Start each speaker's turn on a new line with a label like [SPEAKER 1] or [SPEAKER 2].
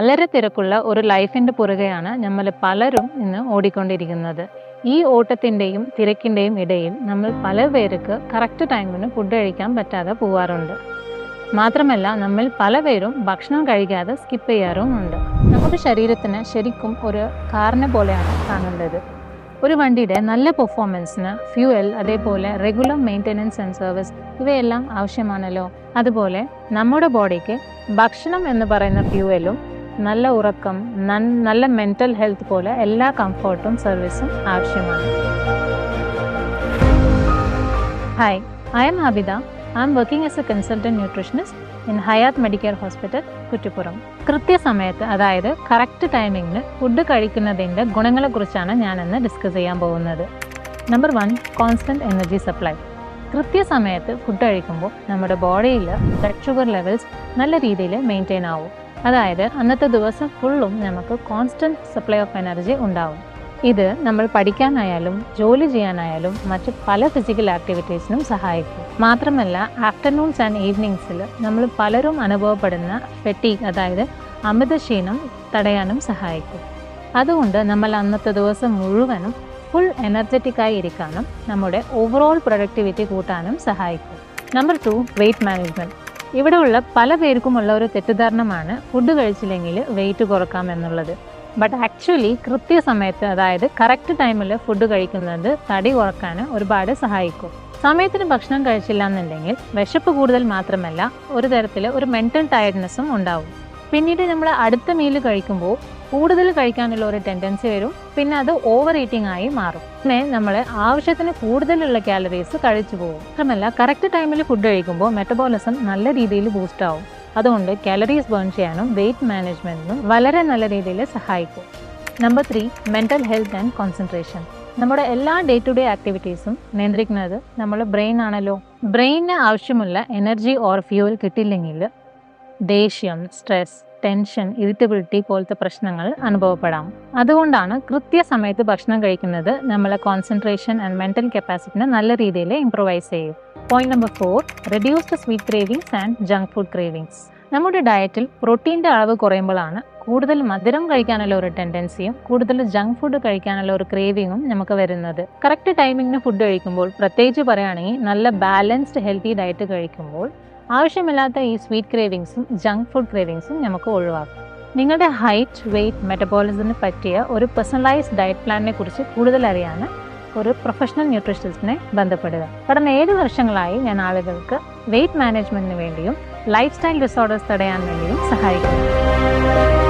[SPEAKER 1] വളരെ തിരക്കുള്ള ഒരു ലൈഫിന്റെ പുറകെയാണ് നമ്മൾ പലരും ഇന്ന് ഓടിക്കൊണ്ടിരിക്കുന്നത്. ഈ ഓട്ടത്തിന്റെയും തിരക്കിന്റെയും ഇടയിൽ നമ്മൾ പല പേർക്ക് കറക്റ്റ് ടൈമിന് ഫുഡ് കഴിക്കാൻ പറ്റാതെ പോവാറുണ്ട്. മാത്രമല്ല നമ്മൾ പലപേരും ഭക്ഷണം കഴിക്കാതെ സ്കിപ്പ് ചെയ്യാറുമുണ്ട് നമ്മുടെ ശരീരത്തിന് ശരിക്കും ഒരു കാറിനെ പോലെയാണ് കാണേണ്ടത് ഒരു വണ്ടിയുടെ നല്ല പെർഫോമൻസിന് ഫ്യൂവൽ അതേപോലെ റെഗുലർ മെയിന്റെനൻസ് ആൻഡ് സർവീസ് ഇവയെല്ലാം ആവശ്യമാണല്ലോ. അതുപോലെ നമ്മുടെ ബോഡിക്ക് ഭക്ഷണം എന്ന് പറയുന്ന ഫ്യൂവലും നല്ല ഉറക്കം നല്ല മെന്റൽ ഹെൽത്ത് പോലെ എല്ലാ കംഫർട്ടും സർവീസും ആവശ്യമാണ്. Hi I am Abida I am working as a consultant nutritionist in Hayath medical hospital Kuttippuram കൃത്യസമയത്ത് അതായത് കറക്റ്റ് ടൈമിങ്ങിൽ ഫുഡ് കഴിക്കുന്നതിന്റെ ഗുണങ്ങളെക്കുറിച്ചാണ് ഞാനിന്ന് ഡിസ്കസ് ചെയ്യാൻ പോകുന്നത്. Number one constant energy supply കൃത്യസമയത്ത് ഫുഡ് കഴിക്കുമ്പോൾ നമ്മുടെ ബോഡിയിൽ ബ്ലഡ് ഷുഗർ ലെവൽസ് നല്ല രീതിയിൽ മെയിന്റെയിൻ ആവും. അതായത് അന്നത്തെ ദിവസം ഫുള്ളും നമുക്ക് കോൺസ്റ്റന്റ് സപ്ലൈ ഓഫ് എനർജി ഉണ്ടാവും. ഇത് നമ്മൾ പഠിക്കാനായാലും ജോലി ചെയ്യാനായാലും മറ്റ് പല ഫിസിക്കൽ ആക്ടിവിറ്റീസിനും സഹായിക്കും. മാത്രമല്ല ആഫ്റ്റർനൂൺസ് ആൻഡ് ഈവനിങ്സിൽ നമ്മൾ പലരും അനുഭവപ്പെടുന്ന ഫെറ്റീഗ് അതായത് അമിതക്ഷീണം തടയാനും സഹായിക്കും. അതുകൊണ്ട് നമ്മൾ അന്നത്തെ ദിവസം മുഴുവനും ഫുൾ എനർജറ്റിക്കായി ഇരിക്കാനും നമ്മുടെ ഓവറോൾ പ്രൊഡക്ടിവിറ്റി കൂട്ടാനും സഹായിക്കും. നമ്പർ ടു വെയിറ്റ് മാനേജ്മെന്റ് ഇവിടെയുള്ള പല പേർക്കുമുള്ള ഒരു തെറ്റിദ്ധാരണമാണ് ഫുഡ് കഴിച്ചില്ലെങ്കിൽ വെയിറ്റ് കുറക്കാം എന്നുള്ളത്. ബട്ട് ആക്ച്വലി കൃത്യസമയത്ത് അതായത് കറക്റ്റ് ടൈമിൽ ഫുഡ് കഴിക്കുന്നത് തടി കുറയ്ക്കാൻ ഒരുപാട് സഹായിക്കും. സമയത്തിന് ഭക്ഷണം കഴിച്ചില്ല എന്നുണ്ടെങ്കിൽ വിശപ്പ് കൂടുതൽ മാത്രമല്ല ഒരു തരത്തിൽ ഒരു മെന്റൽ ടയർഡ്നെസ്സും ഉണ്ടാവും. പിന്നീട് നമ്മൾ അടുത്ത മീൽ കഴിക്കുമ്പോൾ കൂടുതൽ കഴിക്കാനുള്ള ഒരു ടെൻഡൻസി വരും. പിന്നെ അത് ഓവർ ഈറ്റിംഗ് ആയി മാറും. പിന്നെ നമ്മൾ ആവശ്യത്തിന് കൂടുതലുള്ള കാലറീസ് കഴിച്ചു പോകും. മാത്രമല്ല കറക്റ്റ് ടൈമിൽ ഫുഡ് കഴിക്കുമ്പോൾ മെറ്റബോളിസം നല്ല രീതിയിൽ ബൂസ്റ്റ് ആവും. അതുകൊണ്ട് കാലറീസ് ബേൺ ചെയ്യാനും വെയിറ്റ് മാനേജ്മെന്റിനും വളരെ നല്ല രീതിയിൽ സഹായിക്കും. Number three mental health and concentration നമ്മുടെ എല്ലാ ഡേ ടു ഡേ ആക്ടിവിറ്റീസും നിയന്ത്രിക്കുന്നത് നമ്മുടെ ബ്രെയിൻ ആണല്ലോ. ബ്രെയിനിന് ആവശ്യമുള്ള എനർജി ഓർ ഫ്യൂവൽ കിട്ടില്ലെങ്കിൽ ദേഷ്യം സ്ട്രെസ് ടെൻഷൻ ഇറിറ്റബിലിറ്റി പോലത്തെ പ്രശ്നങ്ങൾ അനുഭവപ്പെടാം. അതുകൊണ്ടാണ് കൃത്യസമയത്ത് ഭക്ഷണം കഴിക്കുന്നത് നമ്മളെ കോൺസെൻട്രേഷൻ ആൻഡ് മെന്റൽ കപ്പാസിറ്റിനെ നല്ല രീതിയിൽ ഇംപ്രൂവൈസ് ചെയ്യും point number four reduced sweet cravings and junk food cravings നമ്മുടെ ഡയറ്റിൽ പ്രോട്ടീന്റെ അളവ് കുറയുമ്പോഴാണ് കൂടുതൽ മധുരം കഴിക്കാനുള്ള ഒരു ടെൻഡൻസിയും കൂടുതൽ ജങ്ക് ഫുഡ് കഴിക്കാനുള്ള ഒരു ക്രേവിങ്ങും നമുക്ക് വരുന്നത്. കറക്റ്റ് ടൈമിങ്ങിന് ഫുഡ് കഴിക്കുമ്പോൾ പ്രത്യേകിച്ച് പറയുകയാണെങ്കിൽ നല്ല ബാലൻസ്ഡ് ഹെൽത്തി ഡയറ്റ് കഴിക്കുമ്പോൾ ആവശ്യമില്ലാത്ത ഈ സ്വീറ്റ് ക്രേവിങ്സും ജങ്ക് ഫുഡ് ക്രേവിങ്സും നമുക്ക് ഒഴിവാക്കാം. നിങ്ങളുടെ ഹൈറ്റ് വെയ്റ്റ് മെറ്റബോളിസത്തിന് പറ്റിയ ഒരു പേഴ്സണലൈസ്ഡ് ഡയറ്റ് പ്ലാനിനെ കുറിച്ച് കൂടുതൽ അറിയാൻ ഒരു പ്രൊഫഷണൽ ന്യൂട്രീഷനിസ്റ്റിനെ ബന്ധപ്പെടുക. കടന്ന ഏഴ് വർഷങ്ങളായി ഞാൻ ആളുകൾക്ക് വെയ്റ്റ് മാനേജ്മെന്റിന് വേണ്ടിയും ലൈഫ് സ്റ്റൈൽ ഡിസോർഡേഴ്സ് തടയാൻ വേണ്ടിയും സഹായിക്കുന്നു.